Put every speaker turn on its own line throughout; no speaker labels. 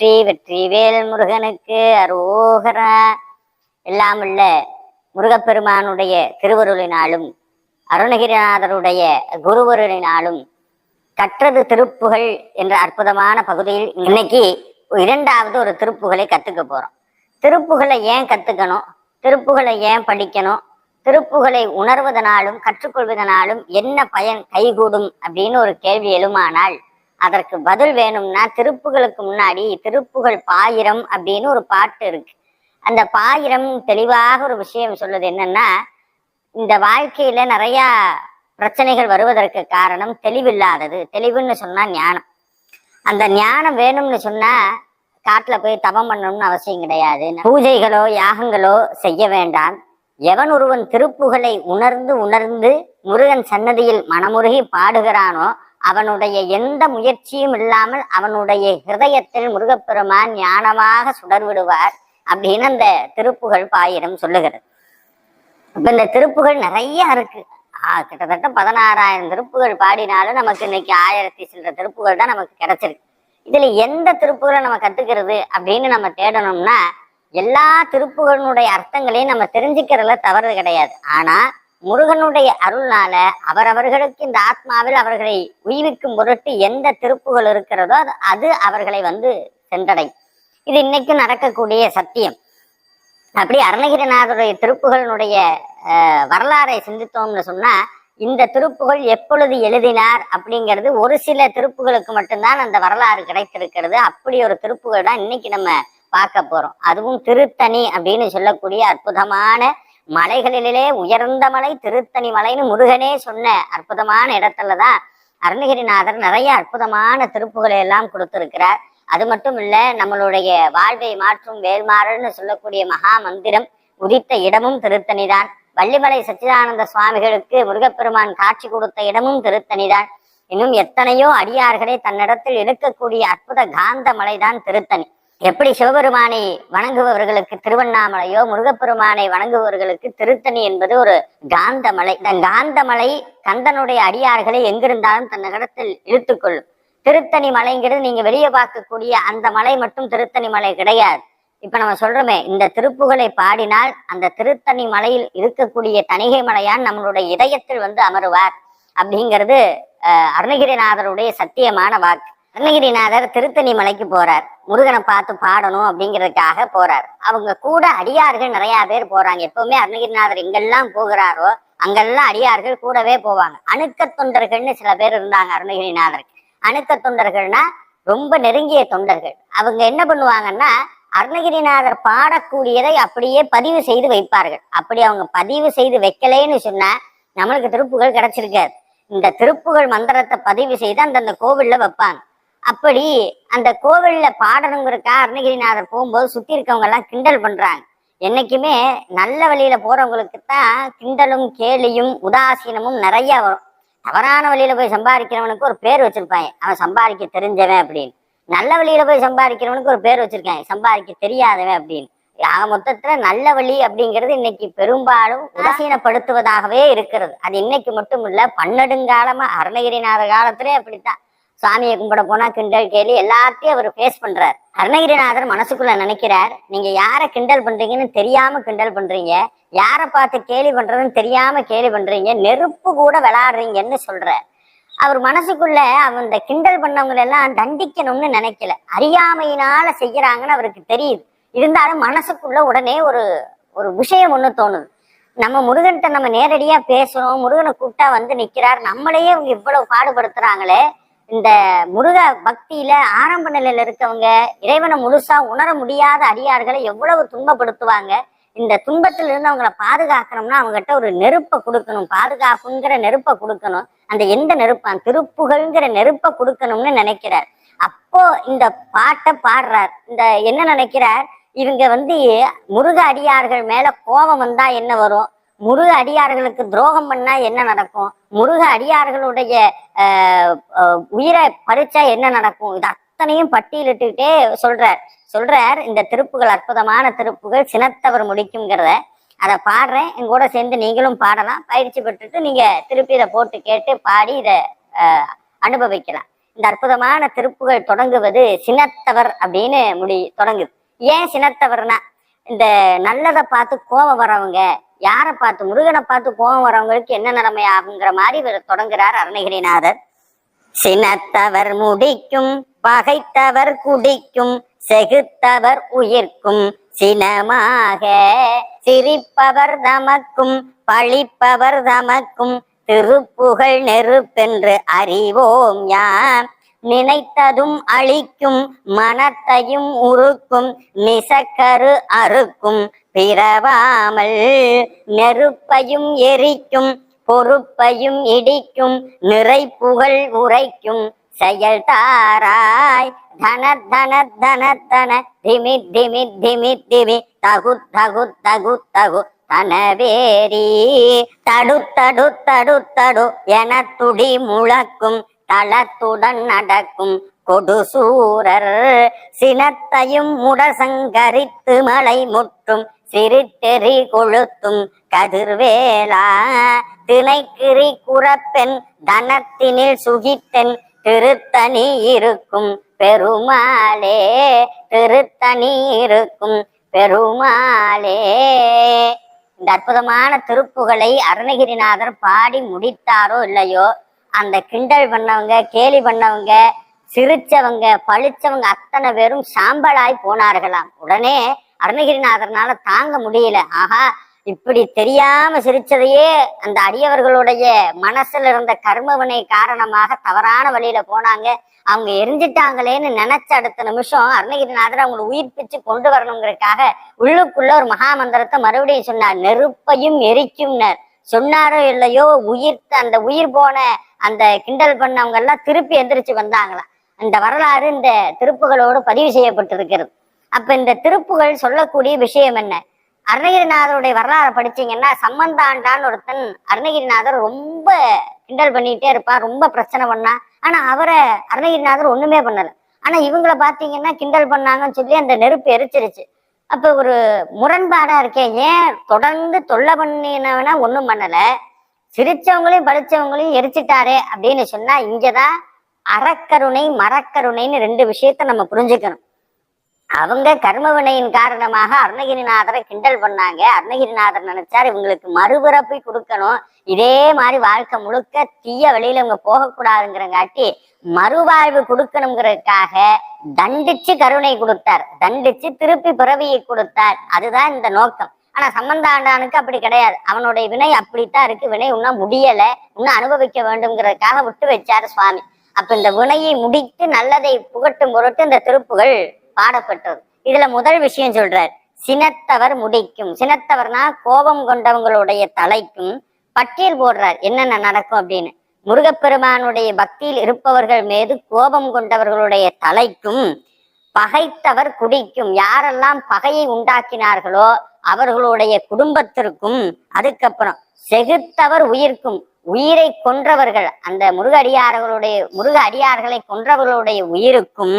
வெற்றி வெற்றி வேல் முருகனுக்கு அரோகரா. எல்லாம் உள்ள முருகப்பெருமானுடைய திருவருளினாலும் அருணகிரிநாதருடைய குருவருளினாலும் கற்றது திருப்புகள் என்ற அற்புதமான பகுதியில் இன்னைக்கு இரண்டாவது ஒரு திருப்புகளை கத்துக்க போறோம். திருப்புகளை ஏன் கத்துக்கணும்? திருப்புகளை ஏன் படிக்கணும்? திருப்புகளை உணர்வதனாலும் கற்றுக்கொள்வதனாலும் என்ன பயன் கைகூடும் அப்படின்னு ஒரு கேள்வி எழுமானால் அதற்கு பதில் வேணும்னா திருப்புகளுக்கு முன்னாடி திருப்புகள் பாயிரம் அப்படின்னு ஒரு பாட்டு இருக்கு. அந்த பாயிரம் தெளிவாக ஒரு விஷயம் சொல்லுது என்னன்னா இந்த வாழ்க்கையில நிறைய பிரச்சனைகள் வருவதற்கு காரணம் தெளிவில்லாதது. தெளிவுன்னு சொன்னா ஞானம். அந்த ஞானம் வேணும்னு சொன்னா காட்டுல போய் தவம் பண்ணணும்னு அவசியம் கிடையாது. பூஜைகளோ யாகங்களோ செய்ய வேண்டாம். எவன் ஒருவன் திருப்புகளை உணர்ந்து உணர்ந்து முருகன் சன்னதியில் மனமுருகி பாடுகிறானோ அவனுடைய எந்த முயற்சியும் இல்லாமல் அவனுடைய ஹிருதயத்தில் முருகப்பெருமான் ஞானமாக சுடர் விடுவார் அப்படின்னு அந்த திருப்புகழ் பாயிரம் சொல்லுகிறது. இப்ப இந்த திருப்புகள் நிறைய இருக்கு. ஆஹ் கிட்டத்தட்ட பதினாறாயிரம் திருப்புகள் பாடினாலும் நமக்கு இன்னைக்கு ஆயிரத்தி சில்லற திருப்புகள் தான் நமக்கு கிடைச்சிருக்கு. இதுல எந்த திருப்புகளை நம்ம கத்துக்கிறது அப்படின்னு நம்ம தேடணும்னா எல்லா திருப்புகளினுடைய அர்த்தங்களையும் நம்ம தெரிஞ்சுக்கிறதுல தவறு கிடையாது. ஆனா முருகனுடைய அருள்னால அவரவர்களுக்கு இந்த ஆத்மாவில் அவர்களை உய்விக்கும் பொருட்டு எந்த திருப்புகள் இருக்கிறதோ அது அது அவர்களை வந்து சென்றடையும் இது இன்னைக்கும் நடக்கக்கூடிய சத்தியம். அப்படி அருணகிரிநாதருடைய திருப்புகளினுடைய அஹ், வரலாறை சிந்தித்தோம்னு சொன்னா இந்த திருப்புகள் எப்பொழுது எழுதினார் அப்படிங்கிறது ஒரு சில திருப்புகளுக்கு மட்டும்தான் அந்த வரலாறு கிடைத்திருக்கிறது. அப்படி ஒரு திருப்புகள் தான் இன்னைக்கு நம்ம பார்க்க போறோம். அதுவும் திருத்தணி அப்படின்னு சொல்லக்கூடிய அற்புதமான மலைகளிலே உயர்ந்த மலை திருத்தணி மலைன்னு முருகனே சொன்ன அற்புதமான இடத்துல தான் அருணகிரிநாதர் நிறைய அற்புதமான திருப்புகளை எல்லாம் கொடுத்திருக்கிறார். அது மட்டும் இல்ல நம்மளுடைய வாழ்வை மாற்றும் வேல்மாறல்னு சொல்லக்கூடிய மகா மந்திரம் உதித்த இடமும் திருத்தணிதான். வள்ளிமலை சச்சிதானந்த சுவாமிகளுக்கு முருகப்பெருமான் காட்சி கொடுத்த இடமும் திருத்தணிதான். இன்னும் எத்தனையோ அடியார்களை தன்னிடத்தில் இருக்கக்கூடிய அற்புத காந்த மலைதான் திருத்தணி. எப்படி சிவபெருமானை வணங்குபவர்களுக்கு திருவண்ணாமலையோ முருகப்பெருமானை வணங்குபவர்களுக்கு திருத்தணி என்பது ஒரு காந்தமலை. இந்த காந்தமலை கந்தனுடைய அடியார்களை எங்கிருந்தாலும் தன்னிடத்தில் இழுத்துக்கொள்ளும் திருத்தணி மலைங்கிறது நீங்க வெளியே பார்க்கக்கூடிய அந்த மலை மட்டும் திருத்தணி மலை கிடையாது. இப்ப நம்ம சொல்றோமே இந்த திருப்புகளை பாடினால் அந்த திருத்தணி மலையில் இருக்கக்கூடிய தணிகை மலையான் நம்மளுடைய இதயத்தில் வந்து அமருவார். அப்படிங்கிறது அஹ், அருணகிரிநாதருடைய சத்தியமான வாக்கு. அருணகிரிநாதர் திருத்தணி மலைக்கு போறார். முருகனை பார்த்து பாடணும் அப்படிங்கிறதுக்காக போறார். அவங்க கூட அடியார்கள் நிறைய பேர் போறாங்க. எப்பவுமே அருணகிரிநாதர் எங்கெல்லாம் போகிறாரோ அங்கெல்லாம் அடியார்கள் கூடவே போவாங்க. அணுக்க தொண்டர்கள்னு சில பேர் இருந்தாங்க அருணகிரிநாதருக்கு அணுக்க தொண்டர்கள்னா ரொம்ப நெருங்கிய தொண்டர்கள். அவங்க என்ன பண்ணுவாங்கன்னா அருணகிரிநாதர் பாடக்கூடியதை அப்படியே பதிவு செய்து வைப்பார்கள். அப்படி அவங்க பதிவு செய்து வைக்கலைன்னு சொன்னா நம்மளுக்கு திருப்புகள் கிடைச்சிருக்காது. இந்த திருப்புகள் மந்திரத்தை பதிவு செய்து அந்தந்த கோவில்ல வைப்பாங்க. அப்படி அந்த கோவில்ல பாடணுங்கிறக்கா அருணகிரிநாதர் போகும்போது சுத்தி இருக்கவங்க எல்லாம் கிண்டல் பண்றாங்க. என்னைக்குமே நல்ல வழியில போறவங்களுக்கு தான் கிண்டலும் கேலியும் உதாசீனமும் நிறைய வரும். தவறான வழியில போய் சம்பாதிக்கிறவனுக்கு ஒரு பேர் வச்சிருப்பாங்க. அவன் சம்பாதிக்க தெரிஞ்சவன் அப்படின்னு. நல்ல வழியில போய் சம்பாதிக்கிறவனுக்கு ஒரு பேர் வச்சிருக்காங்க. சம்பாதிக்க தெரியாதவன் அப்படின்னு. ஆக மொத்தத்துல நல்ல வழி அப்படிங்கிறது இன்னைக்கு பெரும்பாலும் உதாசீனப்படுத்துவதாகவே இருக்கிறது. அது இன்னைக்கு மட்டும் இல்ல பன்னெடுங்காலமா அருணகிரிநாதர் காலத்திலே அப்படித்தான். சாமியை கும்பிட போனா கிண்டல் கேலி எல்லாத்தையும் அவர் ஃபேஸ் பண்றார். அருணகிரிநாதர் மனசுக்குள்ள நினைக்கிறார் நீங்க யார கிண்டல் பண்றீங்கன்னு தெரியாம கிண்டல் பண்றீங்க யார பார்த்து கேலி பண்றதுன்னு தெரியாம கேலி பண்றீங்க நெருப்பு கூட விளையாடுறீங்கன்னு சொல்ற அவர் மனசுக்குள்ள அவன் இந்த கிண்டல் பண்ணவங்களை எல்லாம் தண்டிக்கணும்னு நினைக்கல. அறியாமையினால செய்யறாங்கன்னு அவருக்கு தெரியுது. இருந்தாலும் மனசுக்குள்ள உடனே ஒரு ஒரு விஷயம் ஒண்ணு தோணுது. நம்ம முருகன்கிட்ட நம்ம நேரடியா பேசுறோம் முருகனை கூப்பிட்டா வந்து நிக்கிறார் நம்மளையே இவங்க இவ்வளவு பாடுபடுத்துறாங்களே இந்த முருக பக்தியில ஆரம்ப நிலையில இருக்கவங்க இறைவனை முழுசா உணர முடியாத அடியார்களை எவ்வளவு துன்பப்படுத்துவாங்க? இந்த துன்பத்தில் இருந்து அவங்கள பாதுகாக்கணும்னா அவங்ககிட்ட ஒரு நெருப்பை கொடுக்கணும். பாதுகாப்புங்கிற நெருப்பை கொடுக்கணும். அந்த எந்த நெருப்பான் திருப்புகள்ங்கிற நெருப்பை கொடுக்கணும்னு நினைக்கிறார். அப்போ இந்த பாட்டை பாடுறார். இந்த என்ன நினைக்கிறார்? இவங்க வந்து முருக அடியார்கள் மேல கோபம் வந்தா என்ன வரும்? முருக அடியார்களுக்கு துரோகம் பண்ணா என்ன நடக்கும்? முருக அடியார்களுடைய உயிரை பறிச்சா என்ன நடக்கும்? இது அத்தனையும் பட்டியலிட்டுக்கிட்டே சொல்றார். சொல்றார் இந்த திருப்புகள் அற்புதமான திருப்புகள் சினத்தவர் முடிக்குங்கிறத அதை பாடுறேன் என் கூட சேர்ந்து நீங்களும் பாடலாம். பயிற்சி பெற்றுட்டு நீங்க திருப்பி இதை போட்டு கேட்டு பாடி இதை அனுபவிக்கலாம். இந்த அற்புதமான திருப்புகள் தொடங்குவது சினத்தவர் அப்படின்னு முடி தொடங்குது. ஏன் சினத்தவர்னா இந்த நல்லதை பார்த்து கோபம் வரவங்க யாரை பார்த்து முருகனை பார்த்து கோபம் வரவங்களுக்கு என்ன நிலைமை ஆகுங்கிற மாதிரி இவர் தொடங்குறார் அருணகிரிநாதர். சினத்தவர் முடிக்கும் பகைத்தவர் குடிக்கும் செகுத்தவர் உயிர்க்கும் சினமாக சிரிப்பவர் தமக்கும் பழிப்பவர் தமக்கும் திருப்புகழ் நெருப்பென்று அறிவோம் யாம் நினைத்ததும் அழிக்கும் மனத்தையும் உருக்கும் நிசக்கரு அறுக்கும். பிறவாமல் நெருப்பையும் எரிக்கும் பொறுப்பையும் இடிக்கும் நிறை புகழ் உரைக்கும். செயல் தாராய் தன தன தன தன திமி திமி திமி திமி. தகு தகு தகு தகு. தனவேரி தடு தடு தடு தடு என துடி முழக்கும். தளத்துடன் நடக்கும் கொடுசூரர் சினத்தையும் முடசங்கரித்து மலை முற்றும் சிறுத்தெறி கொளுத்தும் கதிர்வேலா. திணைக்கிரி குறப்பெண் தனத்தினில் சுகித்தென் திருத்தணி இருக்கும் பெருமாளே. திருத்தணி இருக்கும் பெருமாளே. இந்த அற்புதமான திருப்புகளை அருணகிரிநாதர் பாடி முடித்தாரோ இல்லையோ? அந்த கிண்டல் பண்ணவங்க கேலி பண்ணவங்க சிரிச்சவங்க பழிச்சவங்க அத்தனை பேரும் சாம்பலாய் போனார்களாம். உடனே அருணகிரிநாதர்னால தாங்க முடியல. ஆஹா இப்படி தெரியாம சிரிச்சதையே அந்த அடியவர்களுடைய மனசுல இருந்த கர்மவினை காரணமாக தவறான வழியில போனாங்க. அவங்க எரிஞ்சிட்டாங்களேன்னு நினைச்ச அடுத்த நிமிஷம் அருணகிரிநாதர் அவங்களை உயிர்ப்பிச்சு கொண்டு வரணுங்கிறதுக்காக உள்ளுக்குள்ள ஒரு மகாமந்திரத்தை மறுபடியும் சொன்னார். நெருப்பையும் எரிக்கும்னர். சொன்னாரோ இல்லையோ உயிர் அந்த உயிர் போன அந்த கிண்டல் பண்ணவங்க எல்லாம் திருப்பி எந்திரிச்சு வந்தாங்களாம். அந்த வரலாறு இந்த திருப்புகளோடு பதிவு செய்யப்பட்டிருக்கிறது. அப்ப இந்த திருப்புகள் சொல்லக்கூடிய விஷயம் என்ன? அருணகிரிநாதருடைய வரலாறை படிச்சீங்கன்னா சம்பந்தாண்டான்னு ஒருத்தன் அருணகிரிநாதர் ரொம்ப கிண்டல் பண்ணிட்டே இருப்பார் ரொம்ப பிரச்சனை பண்ணா. ஆனா அவரை அருணகிரிநாதர் ஒண்ணுமே பண்ணல. ஆனா இவங்கள பாத்தீங்கன்னா கிண்டல் பண்ணாங்கன்னு சொல்லி அந்த நெருப்பு எரிச்சிருச்சு. அப்ப ஒரு முரண்பாடா இருக்கேன் ஏன் தொடர்ந்து தொல்லை பண்ணினவனா ஒண்ணும் பண்ணல? சிரிச்சவங்களையும் படிச்சவங்களையும் எரிச்சிட்டாரே அப்படின்னு சொன்னா இங்கதான் அறக்கருணை மரக்கருணைன்னு ரெண்டு விஷயத்த நம்ம புரிஞ்சுக்கணும். அவங்க கர்மவினையின் காரணமாக அருணகிரிநாதரை கிண்டல் பண்ணாங்க. அருணகிரிநாதர் நினைச்சார் இவங்களுக்கு மறுபிறப்பை கொடுக்கணும். இதே மாதிரி வாழ்க்கை முழுக்க தீய வழியில இவங்க போகக்கூடாதுங்கிறங்காட்டி மறுவாழ்வு கொடுக்கணுங்கிறதுக்காக தண்டிச்சு கருணை கொடுத்தார். தண்டிச்சு திருப்பி பிறவியை கொடுத்தார். அதுதான் இந்த நோக்கம். ஆனா சம்பந்தாண்டானுக்கு அப்படி கிடையாது. அவனுடைய வினை அப்படித்தான் இருக்கு. வினை இன்னும் முடியல. இன்னும் அனுபவிக்க வேண்டும்ங்கிறதுக்காக விட்டு வச்சாரு சுவாமி. அப்ப இந்த வினையை முடித்து நல்லதை புகட்டும் பொருட்டு இந்த திருப்புகள் பாடப்பட்டது. இதுல முதல் விஷயம் சொல்றார். சினத்தவர் முடிக்கும். சினத்தவர்னா கோபம் கொண்டவங்களுடைய தலைக்கும் பட்டியல் போடுறார். என்னென்ன நடக்கும் அப்படின்னு. முருகப்பெருமானுடைய பக்தியில் இருப்பவர்கள் மீது கோபம் கொண்டவர்களுடைய தலைக்கும் பகைத்தவர் குடிக்கும். யாரெல்லாம் பகையை உண்டாக்கினார்களோ அவர்களுடைய குடும்பத்திற்கும் அதுக்கப்புறம் செகுத்தவர் உயிர்க்கும். உயிரை கொன்றவர்கள் அந்த முருக அடியார்களுடைய முருக அடியார்களை கொன்றவர்களுடைய உயிருக்கும்.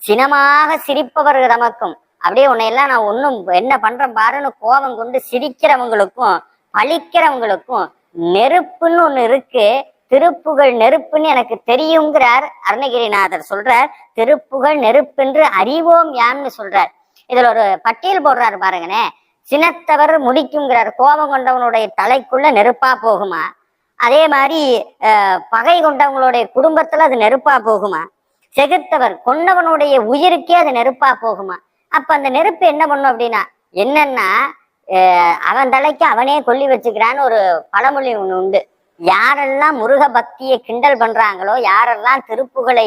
சினமாக சிரிப்பவர்கள் தமக்கும். அப்படியே உன்னையெல்லாம் நான் ஒன்றும் என்ன பண்றேன் பாருன்னு கோபம் கொண்டு சிரிக்கிறவங்களுக்கும் பழிக்கிறவங்களுக்கும் நெருப்புன்னு ஒண்ணு இருக்கு. திருப்புகழ் நெருப்புன்னு எனக்கு தெரியுங்கிறார் அருணகிரிநாதர். சொல்றார் திருப்புகழ் நெருப்பென்று அறிவோம் யான்னு சொல்றார். இதுல ஒரு பட்டியல் போடுறாரு பாருங்கண்ணே. சினத்தவர் முடிக்குங்கிறார் கோபம் கொண்டவனுடைய தலைக்குள்ள நெருப்பா போகுமா? அதே மாதிரி பகை கொண்டவங்களுடைய குடும்பத்துல அது நெருப்பா போகுமா? செகுத்தவர் கொண்டவனுடைய உயிருக்கே அது நெருப்பா போகுமா? அப்ப அந்த நெருப்பு என்ன பண்ணும் அப்படின்னா என்னன்னா அஹ், அவன் தலைக்கு அவனே கொல்லி வச்சுக்கிறான்னு ஒரு பழமொழி ஒண்ணு உண்டு. யாரெல்லாம் முருக பக்தியை கிண்டல் பண்றாங்களோ யாரெல்லாம் திருப்புகளை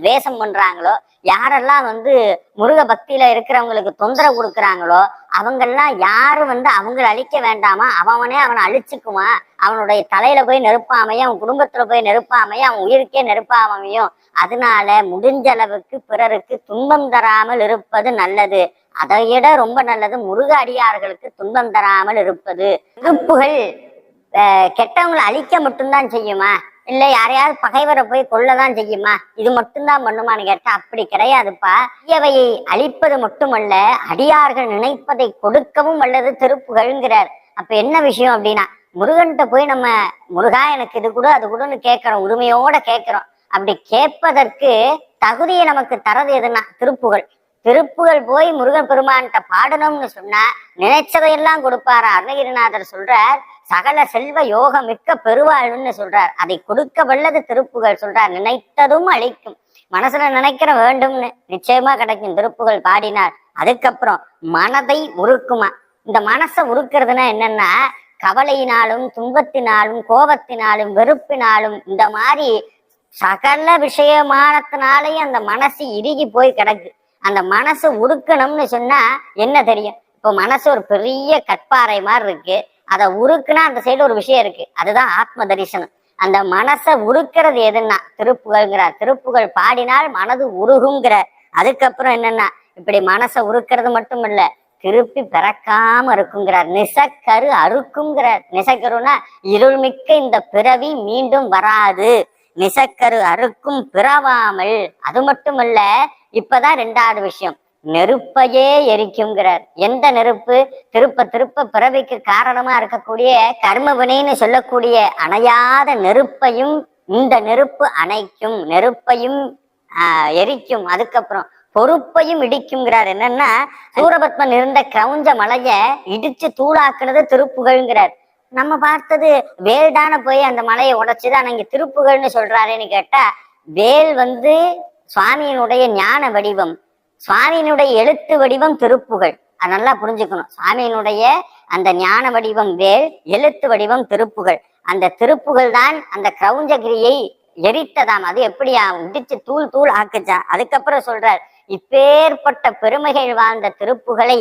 துவேஷம் பண்றாங்களோ யாரெல்லாம் வந்து முருக பக்தியில இருக்கிறவங்களுக்கு தொந்தரவு கொடுக்குறாங்களோ அவங்கெல்லாம் யாரும் வந்து அவங்கள அழிக்க வேண்டாமா? அவனே அவனை அழிச்சுக்குமா அவனுடைய தலையில போய் நெருப்பாமையும் அவன் குடும்பத்துல போய் நெருப்பாமையும் அவன் உயிருக்கே நெருப்பாமையும். அதனால முடிஞ்ச அளவுக்கு பிறருக்கு துன்பம் தராமல் இருப்பது நல்லது. அதை விட ரொம்ப நல்லது முருக அடியார்களுக்கு துன்பம் தராமல் இருப்பது. திருப்புகள் கெட்டவங்களை அழிக்க மட்டும்தான் செய்யுமா? இல்ல யாரையாவது பகைவரை போய் கொல்லதான் செய்யுமா? இது மட்டும்தான் பண்ணுமான்னு கேட்டா அப்படி கிடையாதுப்பா. தீயவையை அழிப்பது மட்டுமல்ல அடியார்கள் நினைப்பதை கொடுக்கவும் அல்லது திருப்புகள்ங்கிறார் அப்ப என்ன விஷயம் அப்படின்னா முருகன்கிட்ட போய் நம்ம முருகா எனக்கு இது கூட அது கூடன்னு கேட்கிறோம் உரிமையோட கேட்கிறோம். அப்படி கேட்பதற்கு தகுதியை நமக்கு தரது எதுனா திருப்புகள் திருப்புகள் போய் முருகன் பெருமான்கிட்ட பாடணும்னு சொன்னா நினைச்சதையெல்லாம் கொடுப்பாரு? அருணகிரிநாதர் சொல்றார் சகல செல்வ யோகம் மிக்க பெருவாழ்வுன்னு சொல்றார். அதை கொடுக்க வல்லது திருப்புகள் சொல்றார். நினைத்ததும் அழிக்கும். மனசுல நினைக்கிற வேண்டும்னு நிச்சயமா கிடைக்கும். திருப்புகள் பாடினார். அதுக்கப்புறம் மனதை உருக்குமா? இந்த மனசை உருக்குறதுன்னா என்னன்னா கவலையினாலும் துன்பத்தினாலும் கோபத்தினாலும் வெறுப்பினாலும் இந்த மாதிரி சகல விஷயமானத்தினாலேயும் அந்த மனசு இறுகி போய் கிடக்கு. அந்த மனசு உருக்கணும்னு சொன்னா என்ன தெரியும்? இப்போ மனசு ஒரு பெரிய கற்பாறை மாதிரி இருக்கு. அதை உருக்குனா அந்த சைடு ஒரு விஷயம் இருக்கு. அதுதான் ஆத்ம தரிசனம். அந்த மனசை உருக்கிறது எதுன்னா திருப்புகழ்ங்கிறார் திருப்புகழ் பாடினால் மனது உருகுங்கிறார் அதுக்கப்புறம் என்னன்னா இப்படி மனசை உருக்கிறது மட்டும் இல்ல திருப்பி பிறக்காம இருக்குங்கிறார் நிசக்கரு அறுக்குங்கிறார் நிசக்கருனா இருள்மிக்க இந்த பிறவி மீண்டும் வராது. நிசக்கரு அறுக்கும் பிறவாமல். அது மட்டும் இல்ல இப்பதான் ரெண்டாவது விஷயம். நெருப்பையே எரிக்குங்கிறார் எந்த நெருப்பு? திருப்ப திருப்ப பிறவிக்கு காரணமா இருக்கக்கூடிய கர்மவினைன்னு சொல்லக்கூடிய அணையாத நெருப்பையும் இந்த நெருப்பு அணைக்கும். நெருப்பையும் ஆஹ், எரிக்கும். அதுக்கப்புறம் பொறுப்பையும் இடிக்குங்கிறார் என்னன்னா சூரபத்மன் இருந்த கிரௌஞ்ச மலைய இடிச்சு தூளாக்குனது திருப்புகழ்ங்கிறார். நம்ம பார்த்தது வேல் தானே போய் அந்த மலையை உடைச்சுதான் இங்க திருப்புகழ்னு சொல்றாருன்னு கேட்டா வேல் வந்து சுவாமியினுடைய ஞான வடிவம். சுவாமியினுடைய எழுத்து வடிவம் திருப்புகழ் அது நல்லா புரிஞ்சுக்கணும். சுவாமியினுடைய அந்த ஞான வடிவம் வேல் எழுத்து வடிவம் திருப்புகழ் அந்த திருப்புகழ் தான் அந்த கிரௌஞ்சகிரியை எரித்ததாம். அது எப்படியா? இடிச்சு தூள் தூள் ஆக்குச்சான் அதுக்கப்புறம் சொல்றார் இப்பேற்பட்ட பெருமைகள் வாழ்ந்த திருப்புகளை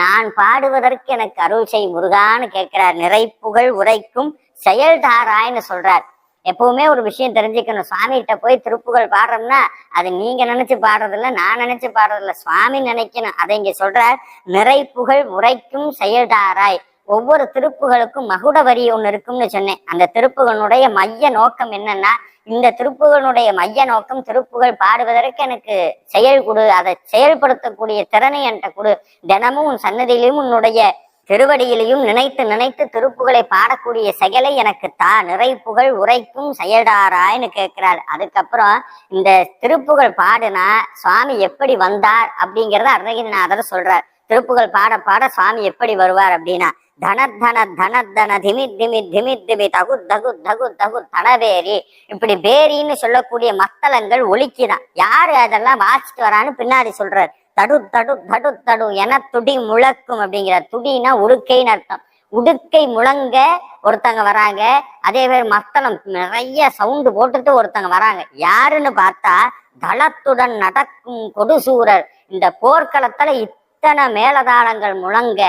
நான் பாடுவதற்கு எனக்கு அருள் செய் முருகான்னு கேட்கிறார். நிறைப்புகழ் உரைக்கும் செயல்தாராய்ன்னு சொல்றார். எப்பவுமே ஒரு விஷயம் தெரிஞ்சுக்கணும். சுவாமிகிட்ட போய் திருப்புகள் பாடுறோம்னா அது நீங்க நினைச்சு பாடுறதில்ல நான் நினைச்சு பாடுறதில்ல சுவாமி நினைக்கணும். அதை இங்க சொல்ற நிறை புகழ் உரைக்கும் செயல்தாராய் ஒவ்வொரு திருப்புகளுக்கும் மகுட வரி ஒன்று இருக்கும்னு சொன்னேன். அந்த திருப்புகளுடைய மைய நோக்கம் என்னன்னா இந்த திருப்புகளுடைய மைய நோக்கம் திருப்புகள் பாடுவதற்கு எனக்கு செயல் கொடு அதை செயல்படுத்தக்கூடிய திறனை என்கிட்ட கொடு. தினமும் உன் சன்னதியிலும் உன்னுடைய திருவடியிலையும் நினைத்து நினைத்து திருப்புகளை பாடக்கூடிய செயலை எனக்கு தா நிறைப்புகள் உரைக்கும் செயல்டாராய்னு கேட்கிறார் அதுக்கப்புறம் இந்த திருப்புகள் பாடுனா சுவாமி எப்படி வந்தார் அப்படிங்கறத அருணகிரிநாதர் சொல்றார். திருப்புகள் பாட பாட சுவாமி எப்படி வருவார் அப்படின்னா தன தன தன தன திமி திமி திமி திமி தகு தகு தகு தகு தனவேரி இப்படி பேரின்னு சொல்லக்கூடிய மத்தளங்கள் ஒலிக்குதான் யாரு அதெல்லாம் வாசிட்டு வரான்னு பின்னாடி சொல்றாரு. தடு தடு தடு தடு என துடி முழக்கும் அப்படிங்கிற துடினா உடுக்கைன்னு அர்த்தம். உடுக்கை முழங்க ஒருத்தங்க வராங்க அதே மாதிரி மத்தளம் நிறைய சவுண்டு போட்டுட்டு ஒருத்தங்க வராங்க. யாருன்னு பார்த்தா தளத்துடன் நடக்கும் கொடுசூரர். இந்த போர்க்களத்துல இத்தனை மேலதாளங்கள் முழங்க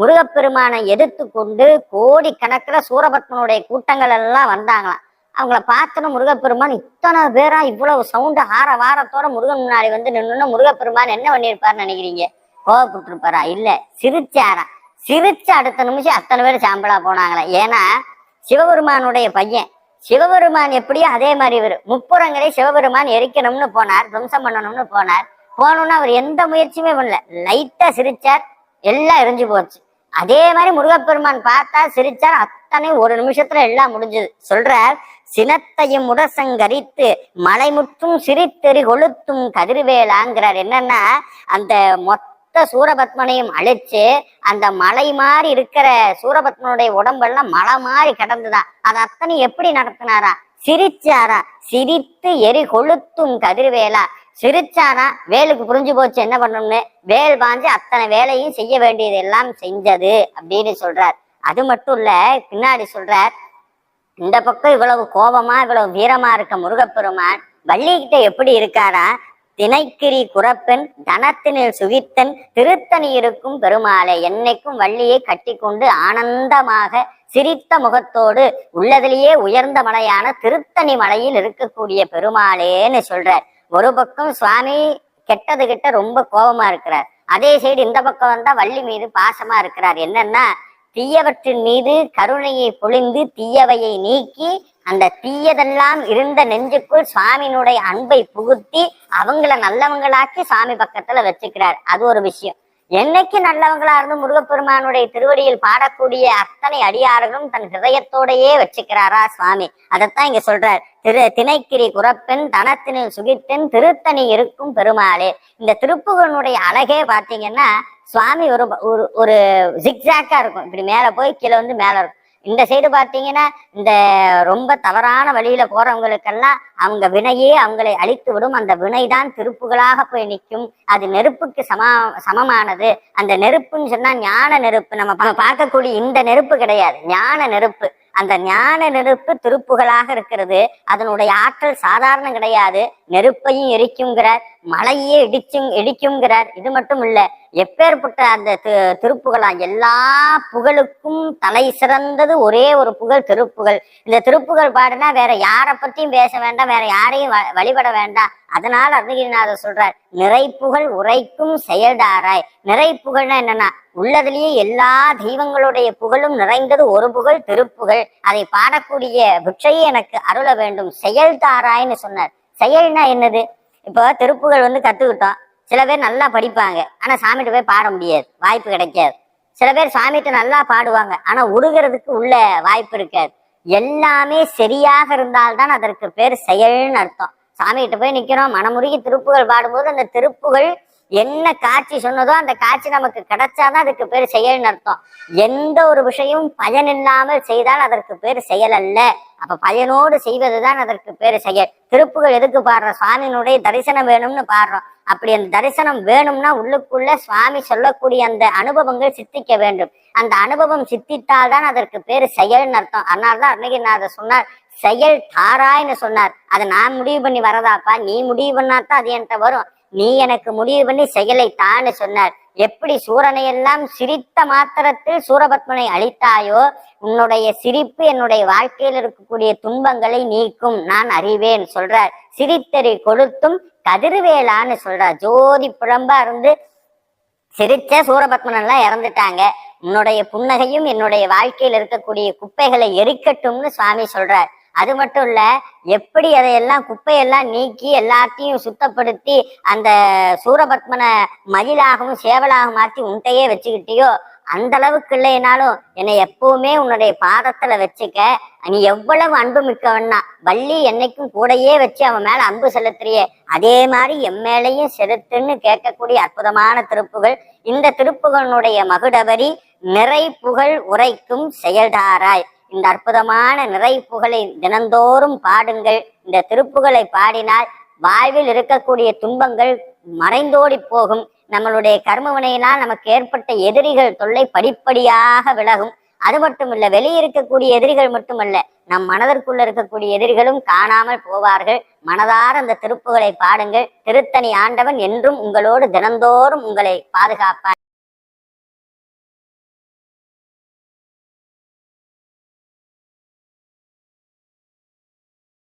முருகப்பெருமானை எதிர்த்து கொண்டு கோடி கணக்குல சூரபத்மனுடைய கூட்டங்கள் எல்லாம் வந்தாங்களாம். அவங்கள பார்த்தோன்னு முருகப்பெருமான் இத்தனை பேரா இவ்வளவு சவுண்டு ஆற வாரத்தோட முருகன் முன்னாடி வந்து நின்றுன்னு முருகப்பெருமான் என்ன பண்ணியிருப்பாருன்னு நினைக்கிறீங்க? கோவப்பட்டிருப்பாரா? இல்ல சிரிச்சாரா? சிரிச்ச அடுத்த நிமிஷம் அத்தனை பேர் சாம்பலா போனாங்களே. ஏன்னா சிவபெருமானுடைய பையன். சிவபெருமான் எப்படியோ அதே மாதிரி இவர். முப்புறங்களை சிவபெருமான் எரிக்கணும்னு போனார் துவம்சம் பண்ணணும்னு போனார். போனோம்னா அவர் எந்த முயற்சியுமே பண்ணல. லைட்டா சிரிச்சார் எல்லாம் எரிஞ்சு போச்சு. அதே மாதிரி முருகப்பெருமான் பார்த்தா சிரிச்சார். அத்தனை ஒரு நிமிஷத்துல எல்லாம் முடிஞ்சது. சொல்றார் சினத்தையும் உடசங்கரித்து மலைமுற்றும் சிரித்தெறி கொளுத்தும் கதிர்வேலாங்கிறார். என்னன்னா அந்த மொத்த சூரபத்மனையும் அழிச்சு அந்த மலை மாதிரி இருக்கிற சூரபத்மனுடைய உடம்பெல்லாம் மலை மாதிரி கிடந்துதான் அது அத்தனை எப்படி நடத்தினாரா? சிரிச்சாரா? சிரித்து எரி கொளுத்தும் கதிர்வேலா. சிரிச்சானா வேலுக்கு புரிஞ்சு போச்சு என்ன பண்ணணும்னு. வேல் பாஞ்சு அத்தனை வேலையும் செய்ய வேண்டியது எல்லாம் செஞ்சது அப்படின்னு சொல்றார். அது மட்டும் இல்ல பின்னாடி சொல்றார் இந்த பக்கம் இவ்வளவு கோபமா இவ்வளவு வீரமா இருக்க முருகப்பெருமான் வள்ளிகிட்ட எப்படி இருக்காரா? தினைக்கிரி குறப்பெண் தனத்தினில் சுகித்தன் திருத்தணி இருக்கும் பெருமாளை என்னைக்கும் வள்ளியை கட்டி கொண்டு ஆனந்தமாக சிரித்த முகத்தோடு உள்ளதிலேயே உயர்ந்த மலையான திருத்தணி மலையில் இருக்கக்கூடிய பெருமாளேன்னு சொல்றார். ஒரு பக்கம் சுவாமி கெட்டது கிட்ட ரொம்ப கோபமா இருக்கிறார். அதே சைடு இந்த பக்கம் வந்தா வள்ளி மீது பாசமா இருக்கிறார். என்னன்னா தீயவற்றின் மீது கருணையை பொழிந்து தீயவையை நீக்கி அந்த தீயதெல்லாம் இருந்த நெஞ்சுக்குள் சுவாமியினுடைய அன்பை புகுத்தி அவங்கள நல்லவங்களாக்கி சாமி பக்கத்துல வச்சுக்கிறார். அது ஒரு விஷயம். என்னைக்கு நல்லவங்களா இருந்து முருகப்பெருமானுடைய திருவடியில் பாடக்கூடிய அத்தனை அடியார்களும் தன் ஹிரதயத்தோடையே வச்சுக்கிறாரா சுவாமி? அதைத்தான் இங்க சொல்றார். திரு திணைக்கிரி குரப்பெண் தனத்தினில் சுகித்தென் திருத்தணி இருக்கும் பெருமாளே. இந்த திருப்புகனுடைய அழகே பாத்தீங்கன்னா சுவாமி ஒரு ஒரு ஒரு இருக்கும். இப்படி மேல போய் கீழே வந்து மேல இருக்கும். இந்த சைடு பார்த்தீங்கன்னா இந்த ரொம்ப தவறான வழியில போறவங்களுக்கெல்லாம் அவங்க வினையே அவங்களை அழித்து விடும். அந்த வினைதான் திருப்புகளாக போய் நிற்கும். அது நெருப்புக்கு சம சமமானது. அந்த நெருப்புன்னு சொன்னா ஞான நெருப்பு. நம்ம பா- பார்க்கக்கூடிய இந்த நெருப்பு கிடையாது. ஞான நெருப்பு. அந்த ஞான நெருப்பு திருப்புகளாக இருக்கிறது. அதனுடைய ஆற்றல் சாதாரணம் கிடையாது. நெருப்பையும் எரிக்குங்கிறார் மலையே இடிச்சும் இடிக்குங்கிறார். இது மட்டும் இல்ல எப்பேற்பட்ட அந்த திருப்புகளாம் எல்லா புகழுக்கும் தலை சிறந்தது ஒரே ஒரு புகழ் திருப்புகள் இந்த திருப்புகள் பாடுனா வேற யாரை பத்தியும் பேச வேண்டாம் வேற யாரையும் வ- வழிபட வேண்டாம். அதனால அருணகிரிநாதர் சொல்றார் நிறைப்புகழ் உரைக்கும் செயல்தாராய். நிறைப்புகழ்னா என்னன்னா உள்ளதுலயே எல்லா தெய்வங்களுடைய புகழும் நிறைந்தது ஒரு புகழ் திருப்புகழ். அதை பாடக்கூடிய பிக்ஷையை எனக்கு அருள வேண்டும். செயல்தாராய்னு சொன்னார். செயல்னா என்னது? இப்போ திருப்புகள் வந்து கத்துக்கிட்டோம். சில பேர் நல்லா படிப்பாங்க. ஆனா சாமிகிட்ட போய் பாட முடியாது. வாய்ப்பு கிடைக்காது. சில பேர் சாமிகிட்ட நல்லா பாடுவாங்க. ஆனா உருகிறதுக்கு உள்ள வாய்ப்பு இருக்காது. எல்லாமே சரியாக இருந்தால்தான் அதற்கு பேர் செயல்னு அர்த்தம். சாமிகிட்ட போய் நிக்கிறோம். மனமுருகி திருப்புகள் பாடும்போது அந்த திருப்புகள் என்ன காட்சி சொன்னதோ அந்த காட்சி நமக்கு கிடைச்சாதான் அதுக்கு பேர் செயல்னு அர்த்தம். எந்த ஒரு விஷயமும் பயன் இல்லாமல் செய்தால் அதற்கு பேர் செயல் அல்ல. அப்ப பயனோடு செய்வதுதான் அதற்கு பேர் செயல். திருப்புகள் எதுக்கு பாடுறோம் சுவாமியினுடைய தரிசனம் வேணும்னு பாடுறோம். அப்படி அந்த தரிசனம் வேணும்னா உள்ளுக்குள்ள சுவாமி சொல்லக்கூடிய அந்த அனுபவங்கள் சித்திக்க வேண்டும். அந்த அனுபவம் சித்தித்தால் தான் அதற்கு பேர் செயல்னு அர்த்தம். அதனாலதான் அருணகிரிநாதர் சொன்னார் செயல் தாராய்னு சொன்னார். அதை நான் முடிவு பண்ணி வரதாப்பா. நீ முடிவு பண்ணாதான் அது என்கிட்ட வரும். நீ எனக்கு முடிவு பண்ணி செயலை தான்னு சொன்னார். எப்படி சூரனை எல்லாம் சிரித்த மாத்திரத்தில் சூரபத்மனை அழித்தாயோ உன்னுடைய சிரிப்பு என்னுடைய வாழ்க்கையில் இருக்கக்கூடிய துன்பங்களை நீக்கும் நான் அறிவேன் சொல்றார். சிரித்தறி கொடுத்தும் கதிர்வேலான்னு சொல்றார். ஜோதி புலம்பா இருந்து சிரிச்ச சூரபத்மனெல்லாம் இறந்துட்டாங்க. உன்னுடைய புன்னகையும் என்னுடைய வாழ்க்கையில் இருக்கக்கூடிய குப்பைகளை எரிக்கட்டும்னு சுவாமி சொல்றார். அது மட்டும் இல்ல எப்படி அதையெல்லாம் குப்பையெல்லாம் நீக்கி எல்லாத்தையும் சுத்தப்படுத்தி அந்த சூரபத்மனை மயிலாகவும் சேவலாகவும் மாற்றி உன்ட்டையே வச்சுக்கிட்டியோ அந்த அளவுக்கு இல்லைனாலும் என்னை எப்பவுமே உன்னுடைய பாதத்துல வச்சுக்க. நீ எவ்வளவு அன்பு மிக்கவன்னா வள்ளி என்னைக்கும் கூடையே வச்சு அவன் மேல அன்பு செலுத்துறியே. அதே மாதிரி எம் மேலையும் செலுத்துன்னு கேட்கக்கூடிய அற்புதமான திருப்புகள் இந்த திருப்புகளுடைய மகுடவரி நிறை புகழ் உரைக்கும் செயல்தாராய். இந்த அற்புதமான நிறை புகழை தினந்தோறும் பாடுங்கள். இந்த திருப்புகளை பாடினால் வாழ்வில் இருக்கக்கூடிய துன்பங்கள் மறைந்தோடி போகும். நம்மளுடைய கர்ம வினையினால் நமக்கு ஏற்பட்ட எதிரிகள் தொல்லை படிப்படியாக விலகும். அது மட்டுமில்ல வெளியே இருக்கக்கூடிய எதிரிகள் மட்டுமல்ல நம் மனதிற்குள்ள இருக்கக்கூடிய எதிரிகளும் காணாமல் போவார்கள். மனதார அந்த திருப்புகளை பாடுங்கள். திருத்தணி ஆண்டவன் என்றும் உங்களோடு தினந்தோறும் உங்களை பாதுகாப்பான்